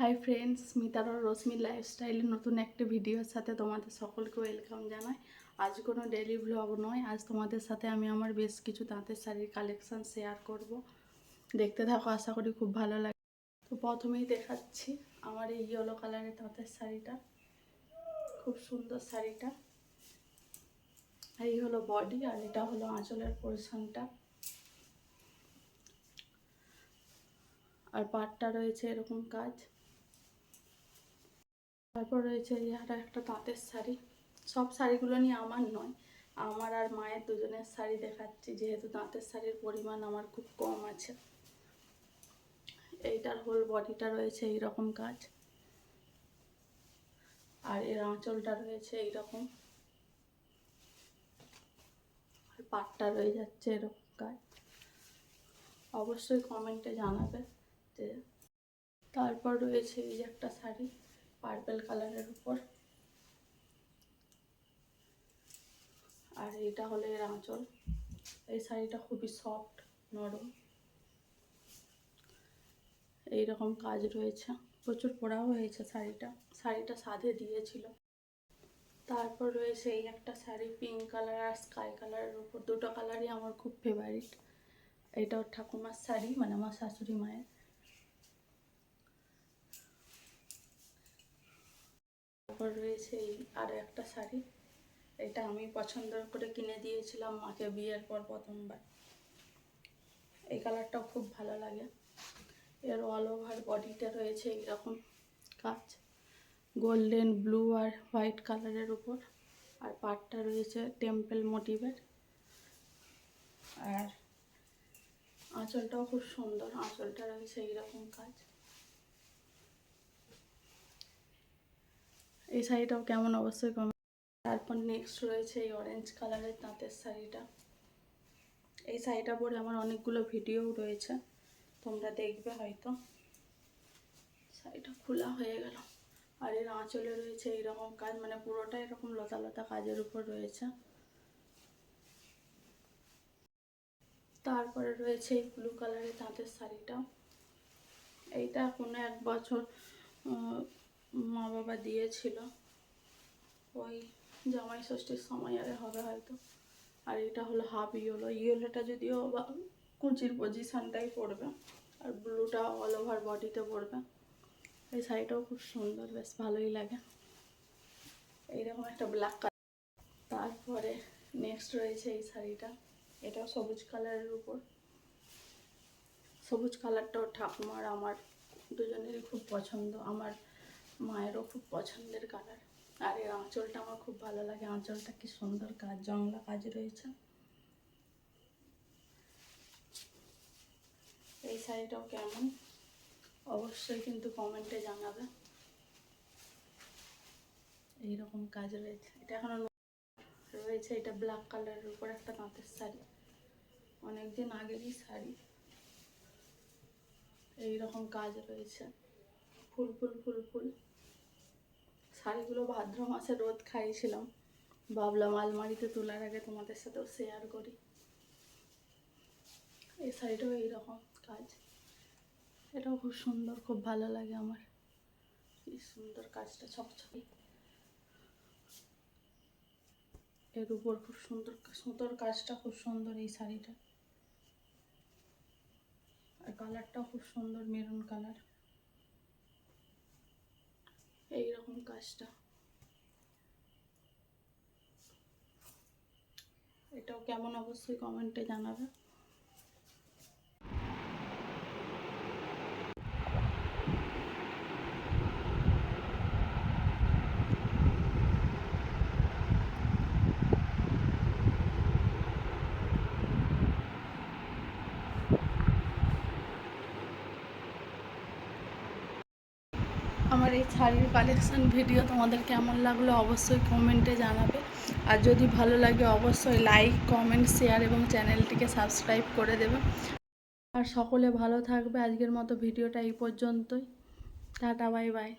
Hi friends মিতার রশ্মি লাইফস্টাইলের নতুন একটা ভিডিওর সাথে তোমাদের সকলকে ওয়েলকাম জানাই। আজ কোনো ডেলি ব্লগ নয়, আজ তোমাদের সাথে আমি আমার বেশ কিছু তাঁতের শাড়ির কালেকশান শেয়ার করব। দেখতে থাকো, আশা করি খুব ভালো লাগে তো প্রথমেই দেখাচ্ছি আমার এই ইয়েলো কালারের তাঁতের শাড়িটা। খুব সুন্দর শাড়িটা। এই হলো বডি আর এটা হলো আঁচলের পোর্শনটা আর পাটটা রয়েছে এরকম কাজ। তারপর রয়েছে এই আর একটা তাঁতের শাড়ি। সব শাড়িগুলো নিয়ে আমার নয়, আমার আর মায়ের দুজনের শাড়ি দেখাচ্ছি, যেহেতু তাঁতের শাড়ির পরিমাণ আমার খুব কম আছে। এইটার হোল বডিটা রয়েছে এইরকম কাজ। আর এর আঁচলটা রয়েছে এইরকম। আর পাটটা রয়ে যাচ্ছে এরকম কাজ। অবশ্যই কমেন্টে জানাবে যে তারপর রয়েছে এই একটা শাড়ি। পার্পেল কালারের উপর। আর এইটা হলো এর আঁচল। এই শাড়িটা খুবই সফট নরম। এইরকম কাজ রয়েছে। প্রচুর পড়াও হয়েছে শাড়িটা। শাড়িটা সাধে দিয়েছিল। তারপর রয়েছে এই একটা শাড়ি পিঙ্ক কালার আর স্কাই কালারের উপর। দুটো কালারই আমার খুব ফেভারিট এটাও ঠাকুমার শাড়ি মানে আমার শাশুড়ি মায়ের। তারপর রয়েছে এই আরও একটা শাড়ি। এটা আমি পছন্দ করে কিনে দিয়েছিলাম মাকে বিয়ের পর প্রথমবার। এই কালারটাও খুব ভালো লাগে। এর অল ওভার বডিটা রয়েছে এইরকম কাজ। গোল্ডেন ব্লু আর হোয়াইট কালারের উপর। আর পাটটা রয়েছে টেম্পেল মোটিভের আর আঁচলটাও খুব সুন্দর। আঁচলটা রয়েছে এইরকম কাজ। এই শাড়িটাও কেমন অবশ্যই কম তারপর নেক্সট রয়েছে এই অরেঞ্জ কালারের তাঁতের শাড়িটা। এই শাড়িটা পরে আমার অনেকগুলো ভিডিও রয়েছে। তোমরা দেখবে হয়তো। শাড়িটা খোলা হয়ে গেল। আর এর আঁচলে রয়েছে এইরকম কাজ মানে পুরোটা এরকম লতা লতা কাজের উপর রয়েছে। তারপরে রয়েছে এই ব্লু কালারের তাঁতের শাড়িটা। এইটা কোনো এক বছর মা বাবা দিয়েছিল। ওই জামাই ষষ্ঠীর সময় আরে হবে হয়তো। আর এটা হলো হাফ ইয়েলো ইয়েলোটা যদিও বা কুচির পজিশানটাই পড়বে, আর ব্লুটা অল ওভার বডিতে পড়বে। এই শাড়িটাও খুব সুন্দর, বেশ ভালোই লাগে। এইরকম একটা ব্ল্যাক কালার তারপরে নেক্সট রয়েছে এই শাড়িটা। এটাও সবুজ কালারের উপর। সবুজ কালারটাও ঠাকুমার, আমার দুজনেরই খুব পছন্দ। আমার মায়েরও খুব পছন্দের কালার আর এই আঁচলটা আমার খুব ভালো লাগে। আঁচলটা কি সুন্দর কাজ, জংলা কাজ রয়েছে। এই শাড়িটাও কেমন? অবশ্যই কিন্তু কমেন্টে জানাবে। এইরকম কাজ রয়েছে। এটা এখনও রয়েছে। এটা ব্ল্যাক কালারের উপর একটা তাঁতের শাড়ি। অনেকদিন আগেরই শাড়ি। এইরকম কাজ রয়েছে। ফুল ফুল ফুল ফুল। শাড়িগুলো ভাদ্র মাসে রোদ খাইয়েছিলাম। ভাবলাম আলমারিতে তোলার আগে তোমাদের সাথেও শেয়ার করি। এই শাড়িটাও এইরকম কাজ। এটাও খুব সুন্দর, খুব ভালো লাগে আমার। কি সুন্দর কাজটা, ছকছকে। এর উপর খুব সুন্দর সুন্দর কাজটা খুব সুন্দর এই শাড়িটা। আর কালারটাও খুব সুন্দর মেরুন কালার এইরকম কাজটা। এটাও কেমন অবশ্যই কমেন্টে জানাবে। আমার এই শাড়ির কালেকশান ভিডিও তোমাদের কেমন লাগল অবশ্যই কমেন্টে জানাবে। আর যদি ভালো লাগে অবশ্যই লাইক কমেন্ট শেয়ার এবং চ্যানেলটিকে সাবস্ক্রাইব করে দেবে। আর সকলে ভালো থাকবে। আজকের মতো ভিডিওটা এই পর্যন্তই। Tata bye bye